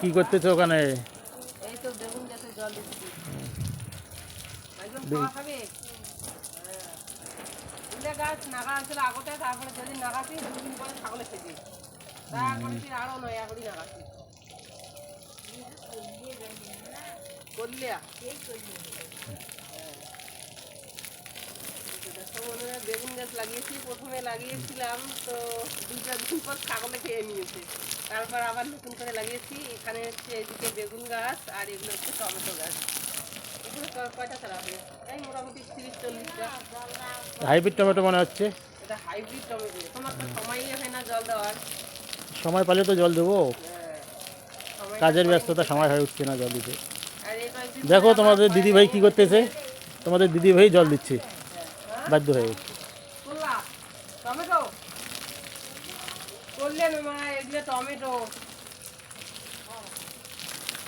কি করতেছো ওখানে? বেগুন গাছে হ্যাঁ। লাগিয়েছি প্রথমে লাগিয়েছিলাম তো দুই চার দিন পর ছাগলে খেয়ে নিয়েছে তারপর আবার নতুন করে লাগিয়েছি। এখানে হচ্ছে এদিকে বেগুন গাছ আর এগুলো হচ্ছে টমেটো গাছ। এগুলো কয়টা চারা হবে? এই মোটামুটি তিরিশ চল্লিশটা হাইব্রিড টমেটো মনে হচ্ছে। এটা হাইব্রিড টমেটো। তোমার তো সময়ই হয় না জল দেওয়ার। সময় পালে তো জল দেবো। কাজের ব্যস্ততা সময় হয়ে উঠছে না জল দিতে। দেখো তোমাদের আবার দিদি ভাই কি করতেছে। তোমাদের দিদি ভাই জল দিচ্ছে। হ্যাঁ, বাধ্য হয়ে। করলা টমেটো করলে না মা এগুলো টমেটো।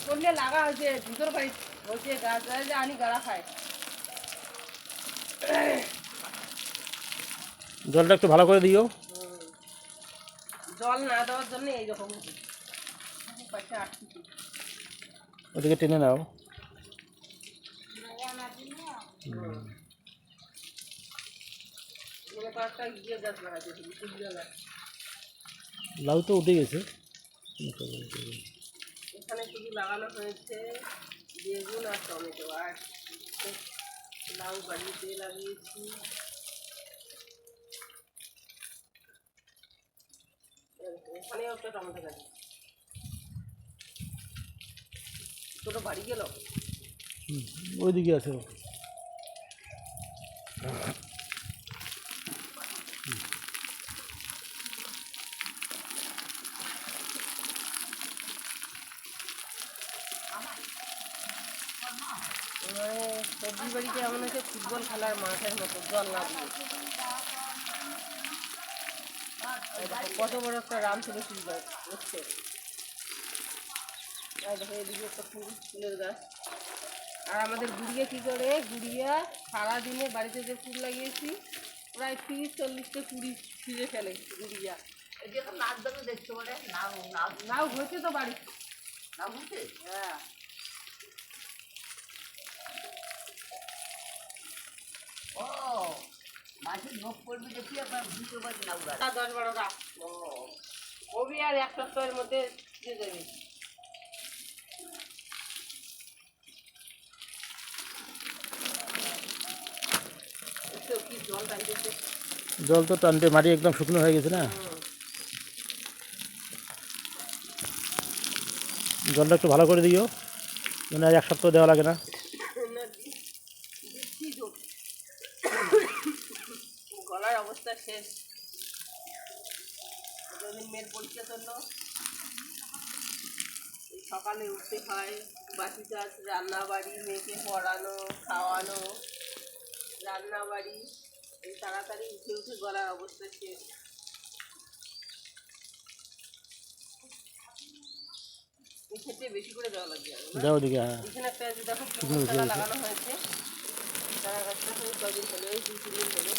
করলে লাগা হয়েছে ভিতর বাড়ি হয়েছে গাছ যে আনি গাড়া খায়। জলটা একটু ভালো করে দিও। জল না দেওয়ার জন্য এইরকম। ওদিকে টেনে নাও। কয়েকটা গাছ লাগাইছে গাছ লাউ তো উঠে গেছে। এখানে শুধু লাগানো হয়েছে বেগুন আর টমেটো। আর লাউ বাড়িতে লাগিয়েছি। এখানেও একটা টমেটো গাছ ছোটো বাড়ি গেল? ওইদিকে আছে। মানে সবজি বাড়িতে এমন হচ্ছে ফুটবল খেলার মাঠের মতো জল না দেখো, কত বড় একটা রাম গাছ উঠছে দেখো এদিকে একটা ফুল ফুলের গাছ। আর আমাদের গুড়িয়া কি করে? গুড়িয়া সারাদিনে বাড়িতে যে ফুল লাগিয়েছি প্রায় তিরিশ চল্লিশটা কুড়ি ছিঁড়ে ফেলে গুড়িয়া। এদিকে নাচ দামে দেখতে পারে নাও নাও নাও হয়েছে তো বাড়ি। নাও বুঝছে হ্যাঁ। মাছের নখ পড়বে দেখি আপনার বুঝতে পারছি নাও গাছ দশ বারোটা। কবি আর এক সপ্তাহের মধ্যে দিয়ে দেবে। জল তো টানতে মাটি একদম শুকনো হয়ে গেছে না? জলটা একটু ভালো করে দিও মানে আর এক সপ্তাহ দেওয়া লাগে না। গলার অবস্থা শেষ। যতদিন মেয়ের পরীক্ষা চলল এই সকালে উঠতে হয় বাসি কাজ রান্না বাড়ি মেয়েকে পড়ানো খাওয়ানো রান্না বাড়ি এই তাড়াতাড়ি উঠে উঠে গলার অবস্থা শেষ। ক্ষেত্রে বেশি করে দেওয়া লাগবে দাও দিকে হ্যাঁ। এখানে একটা দেখো লাগানো হয়েছে চারা গাছটা হয়ে কদিন হলো এই দুই তিন দিন হলো।